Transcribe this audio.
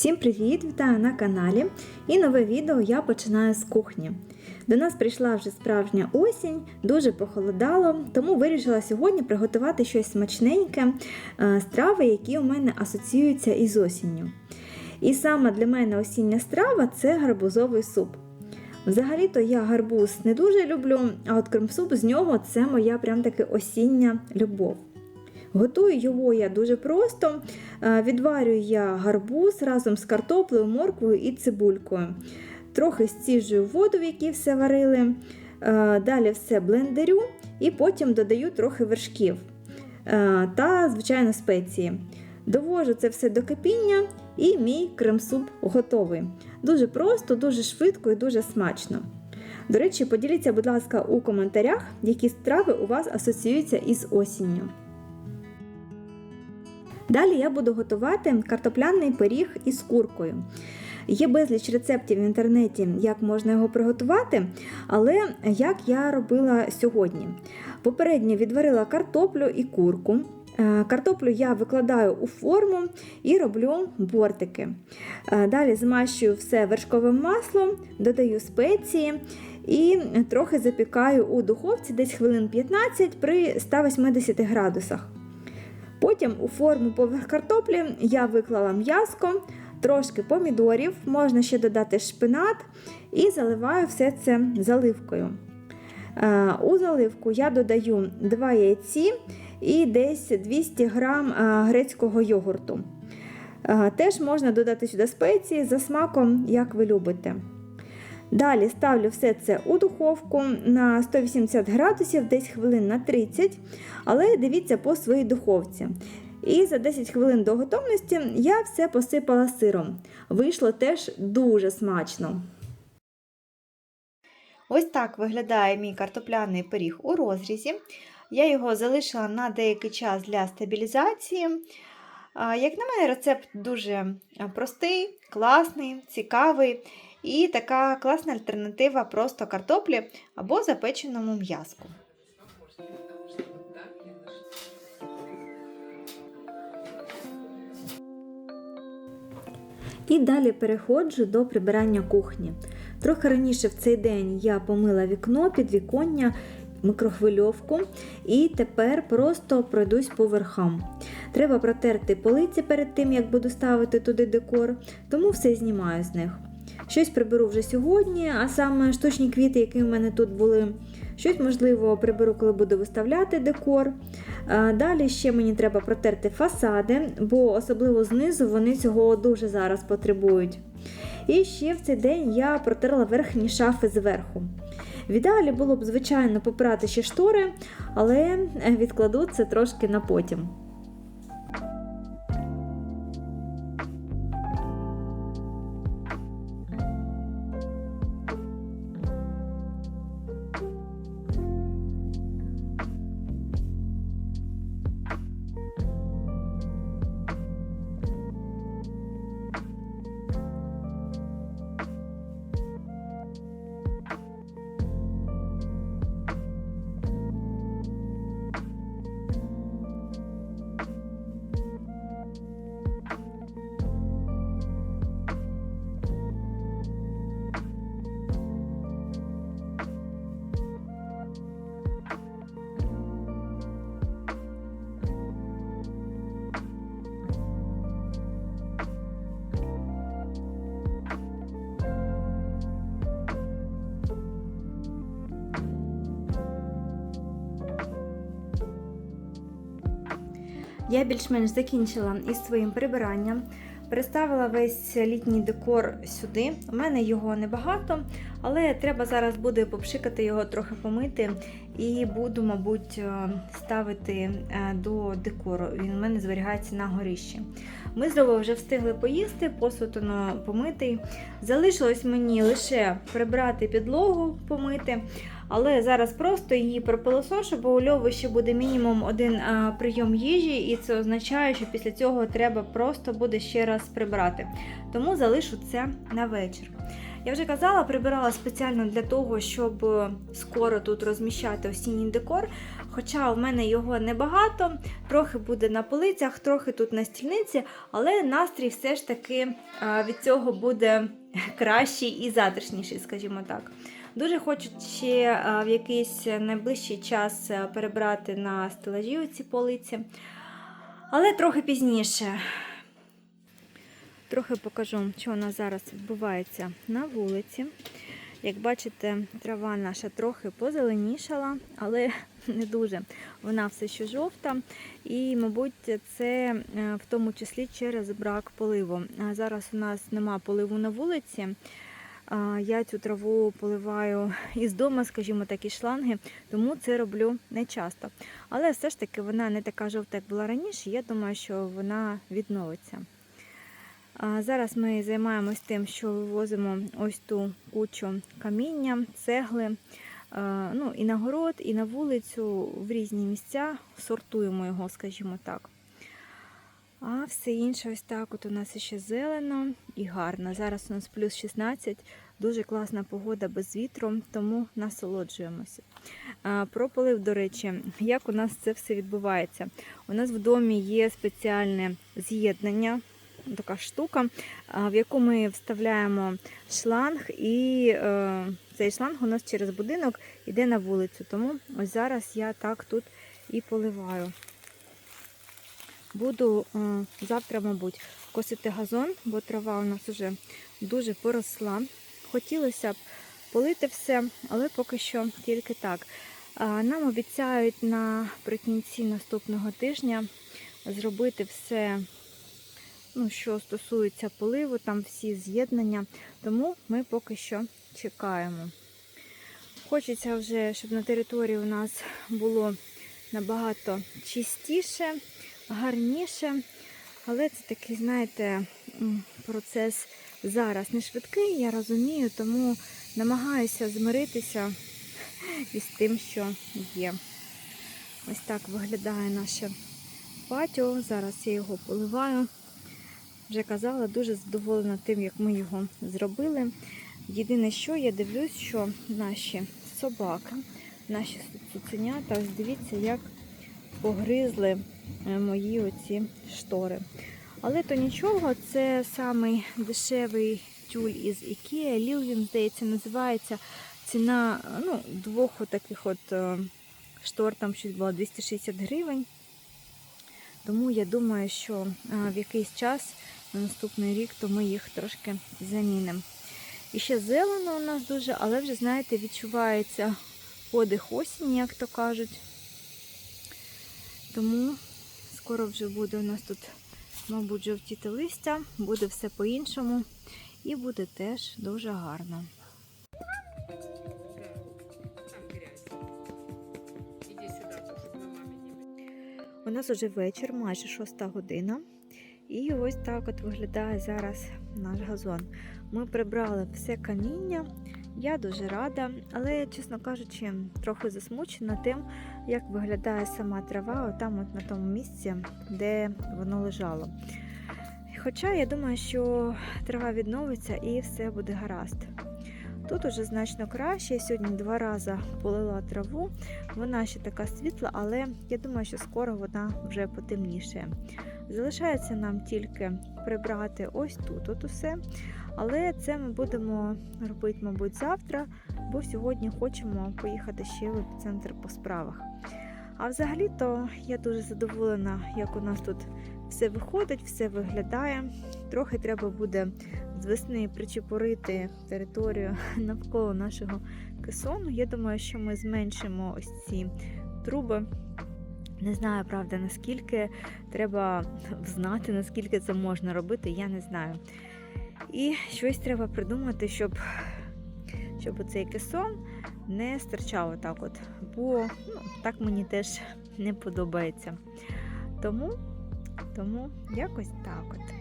Всім привіт! Вітаю на каналі. І нове відео я починаю з кухні. До нас прийшла вже справжня осінь, дуже похолодало, тому вирішила сьогодні приготувати щось смачненьке, е, страви, які у мене асоціюються із осінню. І саме для мене осіння страва це гарбузовий суп. Взагалі-то я гарбуз не дуже люблю, а от крем-суп з нього це моя прям таки осіння любов. Готую його я дуже просто. Е, Відварюю я гарбуз разом з картоплею, морквою і цибулькою. Трохи стіжую воду, в якій все варили. Е, Далі все блендерю і потім додаю трохи вершків е, та, звичайно, спеції. Довожу це все до кипіння і мій крем-суп готовий. Дуже просто, дуже швидко і дуже смачно. До речі, поділіться, будь ласка, у коментарях, які страви у вас асоціюються із осінню. Далі я буду готувати картопляний пиріг із куркою. Є безліч рецептів в інтернеті, як можна його приготувати, але як я робила сьогодні. Попередньо відварила картоплю і курку. Е, Картоплю я викладаю у форму і роблю бортики. Е, Далі змащую все вершковим маслом, додаю спеції і трохи запікаю у духовці десь хвилин 15 при 180 градусах. Потім у форму поверх картоплі я виклала м'яско, трошки помідорів, можна ще додати шпинат і заливаю все це заливкою. Е, У заливку я додаю 2 яйці і десь 200 г грецького йогурту. Е, Теж можна додати сюди спеції за смаком, як ви любите. Далі ставлю все це у духовку на 180 градусів, десь хвилин на 30, але дивіться по своїй духовці. І за 10 хвилин до готовності я все посипала сиром. Вийшло теж дуже смачно. Ось так виглядає мій картопляний пиріг у розрізі. Я його залишила на деякий час для стабілізації. Як на мене, рецепт дуже простий, класний, цікавий і така класна альтернатива просто картоплі або запеченому м'язку. І далі переходжу до прибирання кухні. Трохи раніше в цей день я помила вікно, підвіконня, микрохвильовку і тепер просто пройдусь по верхам. Треба протерти полиці перед тим, як буду ставити туди декор, тому все знімаю з них. Щось приберу вже сьогодні, а саме штучні квіти, які в мене тут були. Щось, можливо, приберу, коли буду виставляти декор. Далі ще мені треба протерти фасади, бо особливо знизу вони цього дуже зараз потребують. І ще в цей день я протерла верхні шафи зверху. В ідеалі було б, звичайно, попрати ще штори, але відкладу це трошки на потім. Я більш-менш закінчила із своїм прибиранням. Переставила весь літній декор сюди. У мене його небагато, але треба зараз буде попшикати його, трохи помити, і буду, мабуть, е, ставити е, до декору. Він у мене зберігається на горіщі. Ми з Ровою вже встигли поїсти, посуд помитий. Залишилось мені лише прибрати підлогу, помити. Але зараз просто її пропилосошу, бо у Льови ще буде мінімум один а, прийом їжі, і це означає, що після цього треба просто буде ще раз прибрати. Тому залишу це на вечір. Я вже казала, прибирала спеціально для того, щоб е, скоро тут розміщати осінній декор. Хоча в мене його небагато, трохи буде на полицях, трохи тут на стільниці, але настрій все ж таки е, від цього буде кращий і затишніший, скажімо так. Дуже хочу ще е, в якийсь найближчий час перебрати на стелажі ці полиці, але трохи пізніше. Трохи покажу, що у нас зараз відбувається на вулиці. Як бачите, трава наша трохи позеленішала, але не дуже. Вона все ще жовта. І, мабуть, це е, в тому числі через брак поливу. Зараз у нас нема поливу на вулиці. Я цю траву поливаю із дому, скажімо так, із шланги, тому це роблю не часто. Але все ж таки вона не така жовта, як була раніше. Я думаю, що вона відновиться. Зараз ми займаємось тим, що вивозимо ось ту кучу каміння, цегли, ну і на город, і на вулицю в різні місця. Сортуємо його, скажімо так. А все інше ось так от у нас ще зелено і гарно. Зараз у нас плюс 16, дуже класна погода без вітру, тому насолоджуємося. Про полив, до речі, як у нас це все відбувається? У нас в домі є спеціальне з'єднання така штука, в яку ми вставляємо шланг, і е, цей шланг у нас через будинок йде на вулицю. Тому ось зараз я так тут і поливаю. Буду е, завтра, мабуть, косити газон, бо трава у нас вже дуже поросла. Хотілося б полити все, але поки що тільки так. Нам обіцяють наприкінці наступного тижня зробити все ну, що стосується поливу, там всі з'єднання, тому ми поки що чекаємо. Хочеться вже, щоб на території у нас було набагато чистіше, гарніше, але це такий, знаєте, процес зараз не швидкий, я розумію, тому намагаюся змиритися із тим, що є. Ось так виглядає наше патіо. Зараз я його поливаю. Вже казала, дуже задоволена тим, як ми його зробили. Єдине, що я дивлюсь, що наші собаки, наші цуценята, ось дивіться, як погризли е, мої оці штори. Але то нічого, це самий дешевий тюль із Ikea. Ліл, він, здається, називається ціна ну, двох таких от е, штор, там щось було 260 гривень. Тому я думаю, що е, в якийсь час на наступний рік, то ми їх трошки замінимо. І ще зелено у нас дуже, але вже, знаєте, відчувається подих осінь, як то кажуть. Тому скоро вже буде у нас тут, мабуть, жовтіти листя, буде все по-іншому і буде теж дуже гарно. У нас уже вечір, майже шоста година. І ось так от виглядає зараз наш газон. Ми прибрали все каміння. Я дуже рада, але, чесно кажучи, трохи засмучена тим, як виглядає сама трава, отам от на тому місці, де воно лежало. Хоча я думаю, що трава відновиться і все буде гаразд. Тут уже значно краще. Я сьогодні два рази полила траву. Вона ще така світла, але я думаю, що скоро вона вже потемніше. Залишається нам тільки прибрати ось тут от усе. Але це ми будемо робити, мабуть, завтра, бо сьогодні хочемо поїхати ще в епіцентр по справах. А взагалі-то я дуже задоволена, як у нас тут все виходить, все виглядає. Трохи треба буде з весни причепурити територію навколо нашого кесону. Я думаю, що ми зменшимо ось ці труби. Не знаю, правда, наскільки треба знати, наскільки це можна робити, я не знаю. І щось треба придумати, щоб щоб цей кесон не стирчав отак от. Бо ну, так мені теж не подобається. Тому, тому якось так от.